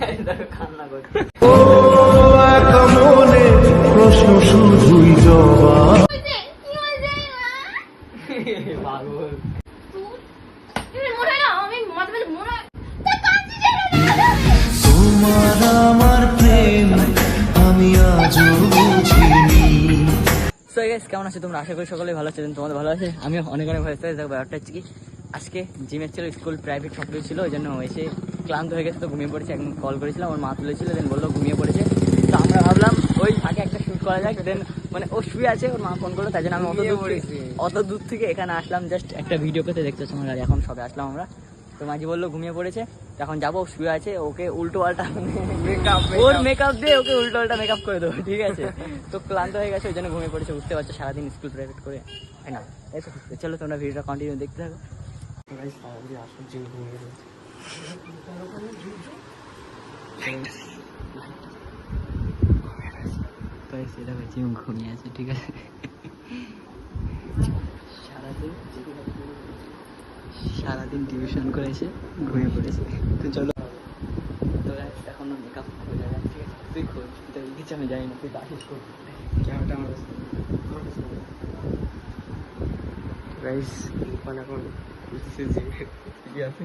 কান্না করছে প্রশ্ন শুধুই জবাব। গাইস কেমন আছে তোমরা? আশা করি সকলেই ভালো আছো তোমাদের ভালো আছে। আমি অনেক অনেক ভালো আছি। দেখো ব্যাপারটা হচ্ছে কি আজকে জিমের ছিল স্কুল প্রাইভেট সব কিছু ছিল ওই জন্য এসে ক্লান্ত হয়ে গেছে তো ঘুমিয়ে পড়েছে। একদম কল করেছিলাম ওর মা তুলেছিল দেন বলল ঘুমিয়ে পড়েছে। তো আমরা ভাবলাম ওই ফাঁকে একটা শ্যুট করা যাক দেন মানে ও শুয়ে আছে ওর মা ফোন করল তাই জন্য আমি অত দূর থেকে অত দূর থেকে এখানে আসলাম জাস্ট একটা ভিডিও করতে দেখতে পাচ্ছি এখন সবে আসলাম আমরা। তো মাঝি বলল ঘুমিয়ে পড়েছে? এখন যাব শুয়ে আছে ওকে উল্টো পাল্টা ওর মেকআপ দিয়ে ওকে উল্টো পাল্টা মেকআপ করে দেবো ঠিক আছে? তো ক্লান্ত হয়ে গেছে ওই জন্য ঘুমিয়ে পড়েছে বুঝতে পারছ সারাদিন স্কুল প্রাইভেট করে। তাই না? চলো তোমরা ভিডিওটা কন্টিনিউ দেখতে থাকো। ঘুমিয়ে আছে ঠিক আছে? সারাদিন সারাদিন টিউশন করেছে ঘুমিয়ে পড়েছে। তো চলো। তো guys, এখন মেকআপ খোঁজা তুই খোঁজ তুই কিছু আমি জানি না তুই আসিস ক্যামেরাটা আমার গাইস এখন যে কি আছে?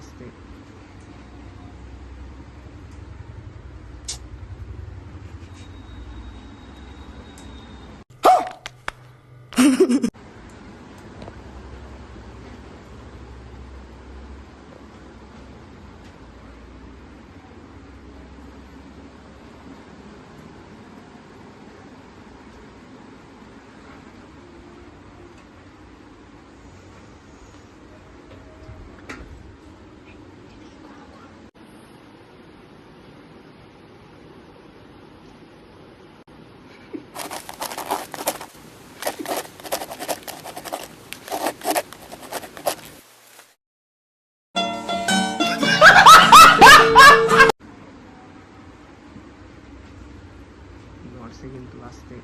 নর্সে কিন্তু আসতে নর্সে কিন্তু আসতে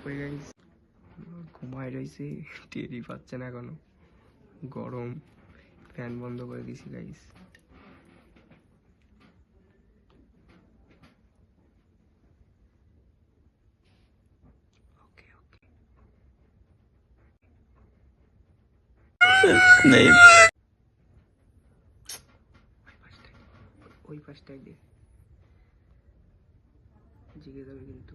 অফ গাইস ঘুমায় রয়েছে টেরই পাচ্ছে না এখনও। গরম ফ্যান বন্ধ করে দিছি গাইস ওকে ওকে ওই পাশটায় দে। জিগে যাবে কিন্তু।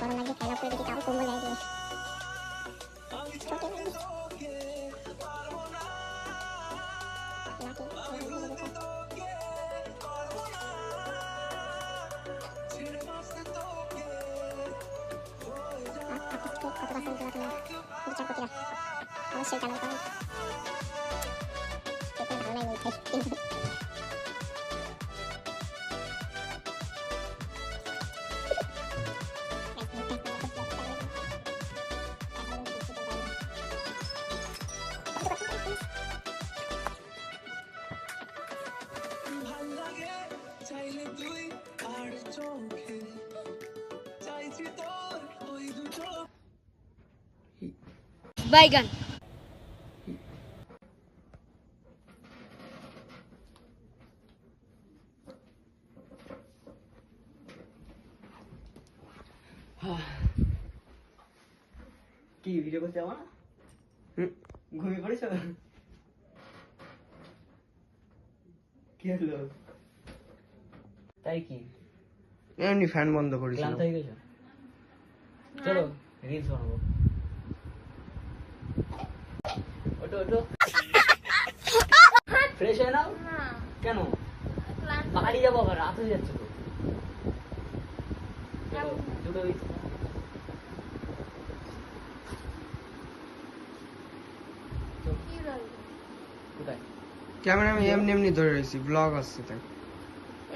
গরম লাগছে ফ্যান করে দিচ্ছি তাও কম্বল গায়ে আমি ছোট ছাড়া লাগছে বাইগান কি ভিডিও করতে যাব না? ঘুমিয়ে পড়েছ? কি হলো? তাই কি? এমনি ফ্যান বন্ধ করেছিলাম। ক্লান্ত হয়ে গেছো? চলো রিলস বানাবো। ফ্রেশ হয়ে নাও? কেন? বাড়ি যাব আবার রাত হয়ে যাচ্ছে তো। দুটো ক্যামেরা আমি এমনি এমনি ধরে রয়েছি ব্লগ আসছে তাই।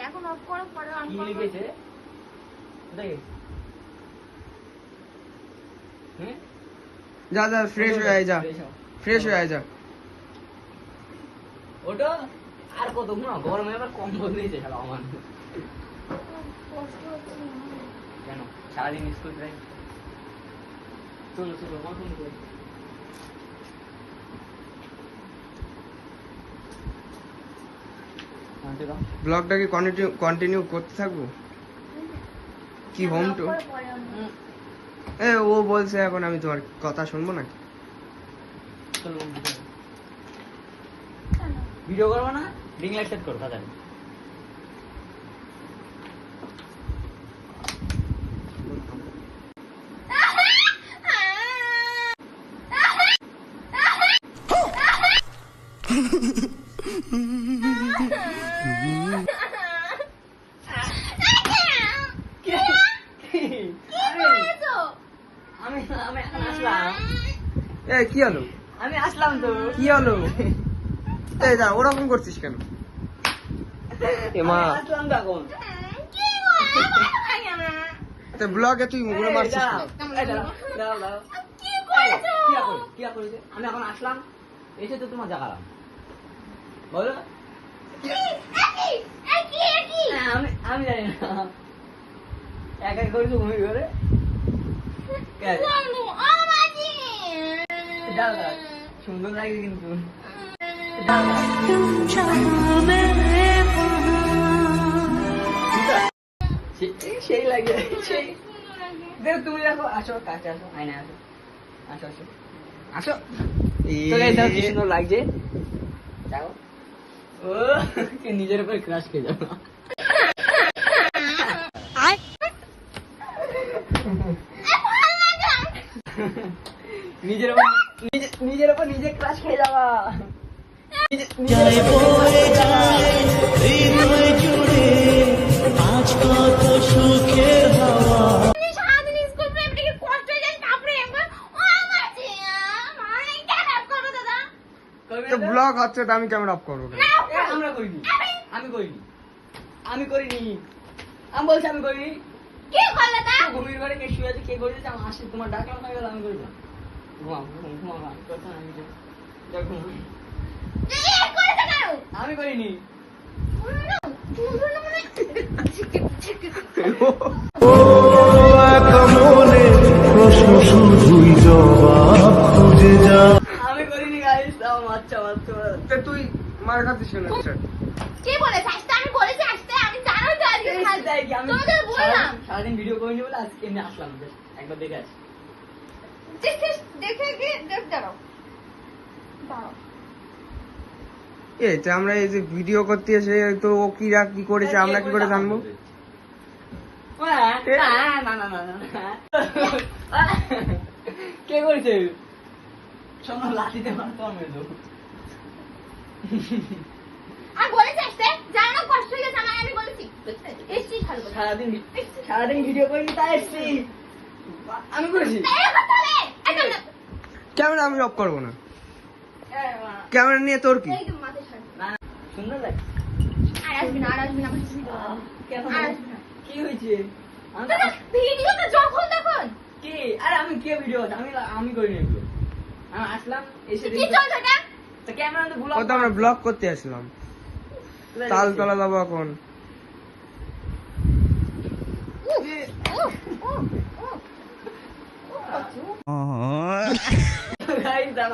এখন অফ করো পরে অন কি লিখেছে হ্যাঁ যা যা ফ্রেশ হয়ে যা। ফ্রেশ হয়ে আয় যা। ওটা আর কত না গরমে আবার কম শালা আমার। কেন? সারাদিন স্কুল চলো চলো ব্লগটা কি কন্টিনিউ কন্টিনিউ করতে থাকব? কি হোম। টু এ ও বলছে এখন আমি তোমার কথা শুনব না ভিডিও করব না? রিং লাইট সেট করো তাড়াতাড়ি কি হলো? কি হলো? এই যা ওরকম করছিস কেন? এ মা। আমি আসলাম তো ব্লগে তুই এই, মারছিস? আমি এখন আসলাম এসে তো তোমার জাগালাম বলো। হ্যাঁ, আমি আমি জানি না। এক এক করে তো ঘুমিয়ে দাঁড়াও দাঁড়াও। সুন্দর লাগে কিন্তু সেই লাগে সেই দেখ তুমি দেখো আসো কাছে আসো আয়না আসো আসো আসো কি সুন্দর লাগছে যাও ও নিজের উপরে ক্রাশ খেয়ে যাব নিজের উপর নিজের উপর নিজে ক্রাশ খেয়ে যাওয়া আমার? ব্লগ হচ্ছে তো আমি ক্যামেরা অফ করব আমরা করিনি। আমি করিনি। আমি করিনি। আমি বলছি আমি করিনি। কি করলে তা? ঘুমিয়ে ঘরে কে শুয়ে আছে কে করেছে আমি আসি তোমার ডাকলাম হয়ে গেল আমি করি না ঘুমাও ঘুমাও ঘুমাও আমি করিনি ও এক প্রশ্ন শুধুই জবাব খুঁজে যা আমি করিনি গাইস আচ্ছা আচ্ছা তুই মার খাচ্ছিস কেন? কে বলেছে? আসতে আমি বলেছি আসতে আমি জানো তো আজকে কি আমি তোমাদের বললাম সারাদিন- সারাদিন ভিডিও করিনি বলে আজকে এমনি আসলাম একবার দেখে আসি। দেখে দেখে দেখ দাঁড়াও। দাঁড়াও। এই আমরা এই যে ভিডিও করতে এসে তো ও কি রাখ কি করেছে আমরা কি করে জানব? না না না না না। কে করেছে? শোনো লাঠিতে মারতে হবে তো। আর বলেছে আসতে জানো কষ্ট হয়ে গেছে আমি বলেছি। এসছি ভালো করে সারাদিন সারাদিন ভিডিও করিনি তাই এসছি। আমি করেছি। ক্যামেরা আমি অফ করব না। ক্যামেরা নিয়ে তোর কি? হয়েছে? আমি দাদা ভিডিও তো যখন তখন। কি? আরে আমি কে ভিডিও আমি আমি করিনি আমি আসলাম এসে কি চলছে এটা তো ক্যামেরা তো ভুল আমরা ব্লগ করতে আসলাম। তাল তলা যাব এখন।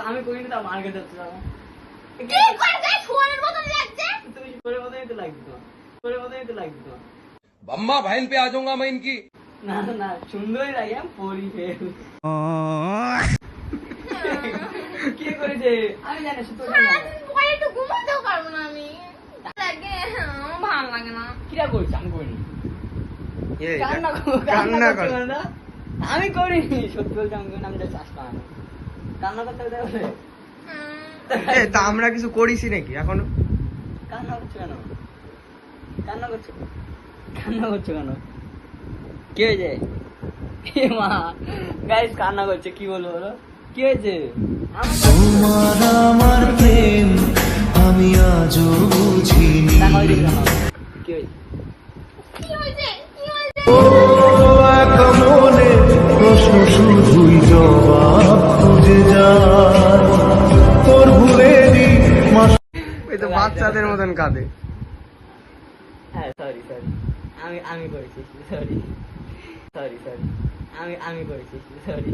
আমি করিনি পে আ যাউঙ্গা মা না না সুন্দরই লাগে আমি পরি কি করেছে? আমি জানি শুধু একটু ঘুমাতেও পারব না আমি। লাগে ভালো লাগে না। কিরা করছি? আমি করিনি। কান্না করছি কান্না আমি করিনি সত্যি বলছি আমি আমি জাস্ট আসলাম কান্না করতে এ, তা আমরা কিছু করিসি নাকি এখনও? কান্না করছ কেন? কান্না করছ? কান্না করছ কেন? কি হয়েছে? মা গাইস কান্না করছে কি বলব বলো? কি হয়েছে? আমার তোমার আমার প্রেম আমি আজও বুঝিনি। প্রশ্ন শুধুই জবাব খুঁজে যায়। তোর ভুলেরই মাস এই তো বাচ্চাদের মতন কাঁদে। হ্যাঁ সরি সরি আমি আমি করেছি সরি সরি সরি আমি আমি করেছি সরি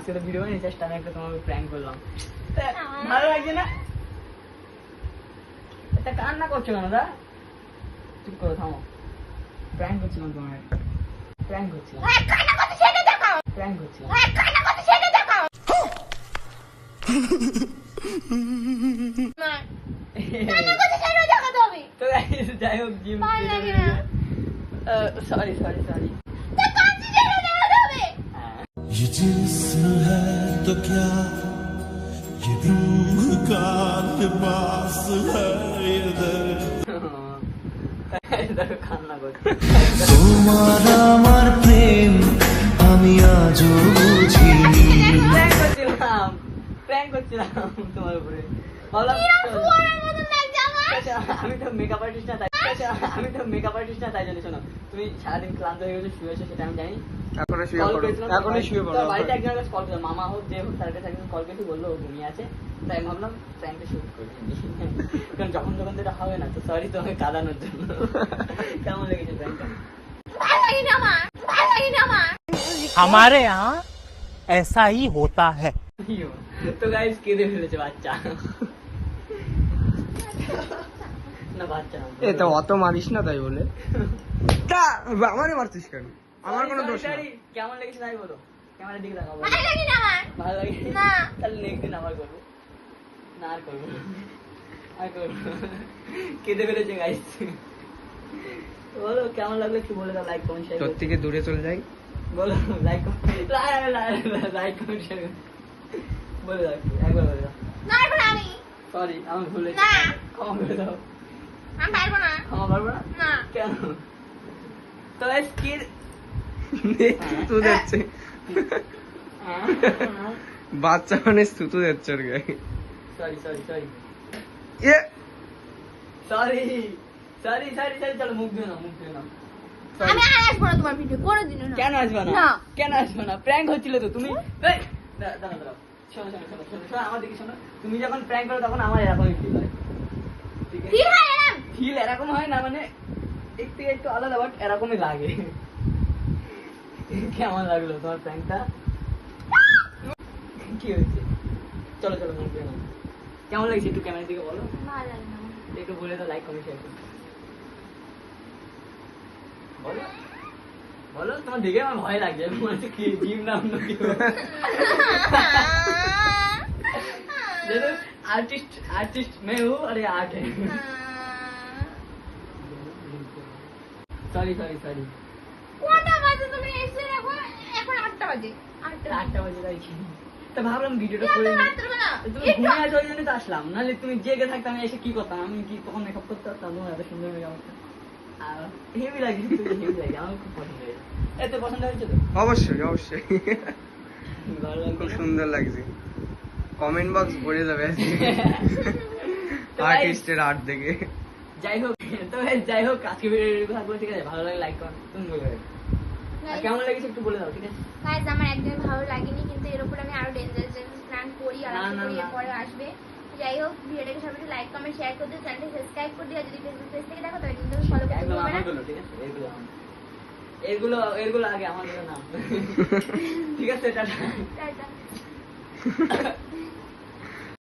আজকে তো ভিডিও বানিয়ে চেষ্টা আমি একটা তোমাকে প্র্যাঙ্ক করলাম। ভালো লাগছে না? এটা কান্না করছ কেন দা? চুপ করো থামো। প্র্যাঙ্ক করছিলাম তোমার প্র্যাঙ্ক করছিলাম। প্র্যাঙ্ক করছিলাম। তো যাই হোক। সরি সরি সরি তো কাঁদছি সেটা দেখাতে হবে ये जिस्म है तो क्या ये रूह का लिबास है ये दर्द কান্না করছে তোমার আমার প্রেম আমি আজও বুঝিনি প্র্যাঙ্ক করছিলাম প্র্যাঙ্ক করছিলাম তোমার উপরে আমি তো মেকআপ আর্টিস্ট না তাই আচ্ছা, আমি তো মেকআপ আর্টিস্ট না তাই জন্য শোনো তুমি সারাদিন ক্লান্ত হয়ে গেছো শুয়েছো সেটা আমি জানি এখনো শুয়ে কল পড়ো করেছিলাম এখনই শুয়ে পড়ো তো বাড়িতে একজনের কাছে কল করলাম মামা হোক যে হোক তার কাছে একজন কল করেছি বললো ও ঘুমিয়ে আছে তাই আমি ভাবলাম প্র্যাঙ্কটা শুট করি কারণ যখন যখন তো এটা হবে না তো সরি তোমাকে কাঁদানোর জন্য কেমন লেগেছে প্র্যাঙ্কটা ভালো লাগে না আমার ভালো লাগে না আমার हमारे यहाँ ऐसा ही होता है তো গাইস কেঁদে ফেলেছে বাচ্চা না বাচ্চা না এ তো অত মারিস না তাই বলে। তা আমারে মারছিস কেন? আমার কোনো দোষ কেমন লেগেছে তাই বলো। ক্যামেরার দিকে তাকাবো ভালো লাগে না আমার? ভালো লাগে না। তাহলে নেক্সট দিন আবার করব। না আর করব আর করব কেঁদে ফেলেছে গাইস বলো কেমন লাগল একটু বলে দাও লাইক কমেন্ট শেয়ার তোর থেকে দূরে চলে যাই। বলো লাইক লাইক কমেন্ট শেয়ার বলে দাও একবার বলে দাও। না পারব আমি। সরি আমার ভুল না। ক্ষমা করে দাও আমি পারব না। ক্ষমা পারব না? না। কেন? তো গাইস থুতু দিচ্ছে বাচ্চা মানে থুতু দিচ্ছে ওর গায়ে। সরি সরি সরি এ সরি সরি সরি সরি চলো মুখ দিও না মুখ দিও না আমি আর আসব না তোমার ভিডিও কোনোদিনও না কেন আসবে না? না। কেন আসবে না? প্র্যাঙ্ক হচ্ছিল তো তুমি এই, দাঁড়া, দাঁড়াও, দাঁড়াও। শোনো শোনো শোনো শোনো শোনো আমার দিকে শোনো। তুমি যখন প্র্যাঙ্ক করো তখন আমার এরকমই ফিল হয়। ঠিক আছে? ফির এরম ফিল এরকম হয় না মানে একটু একটু আলাদা বাট এরকমই লাগে কেমন লাগলো তোমার প্র্যাঙ্কটা কি হয়েছে চলো চলো মুখ দিও না কেমন লাগছে একটু ক্যামেরার দিকে বলো ভালো লাগে না আমার। একটু বলে তো লাইক কমেন্ট শেয়ার করো বলো বলো তোমার দেখে আমার ভয় লাগছে আমি মনে হচ্ছে কি জিম নাম না কি आर्टिस्ट आर्टिस्ट मैं हूँ और ये आर्ट है সরি সরি সরি বাজে তুমি এসে দেখো? এখন আটটা বাজে। আটটা আটটা বাজে তাই তা ভাবলাম ভিডিওটা করে তুমি ঘুমিয়ে আছো ওই জন্য তো আসলাম। নাহলে তুমি জেগে থাকতাম এসে কি করতাম? আমি কি তখন মেকআপ করতে পারতাম তোমার এত সুন্দর মেকআপ আর হেভি হেভি আমার খুব পছন্দ পছন্দ হয়েছে তো? অবশ্যই অবশ্যই। খুব সুন্দর কমেন্ট বক্স পড়ে যাবে আর্টিস্টের আর্ট দেখে। যাই হোক তো guys, যাই হোক আজকে ভিডিও থাকব ঠিক আছে? ভালো লাগে লাইক করো তুমি বলে কেমন লেগেছে একটু বলে দাও ঠিক আছে? গাইজ আমার একদমই ভালো লাগেনি কিন্তু এর উপর আমি আরও ডেঞ্জারাস প্ল্যান করি আর করি। এরপরে আসবে। যাই হোক ভিডিওটাকে সবাই লাইক কমেন্ট শেয়ার করে দিও চ্যানেলটি সাবস্ক্রাইব করে দিও যদি ফেসবুক পেজ থেকে দেখো তাহলে কিন্তু ফলো একদম ভুলবে না। ঠিক আছে? এগুলো। এগুলো এগুলো আগে আমাদের নাম। ঠিক আছে টাটা। টাটা।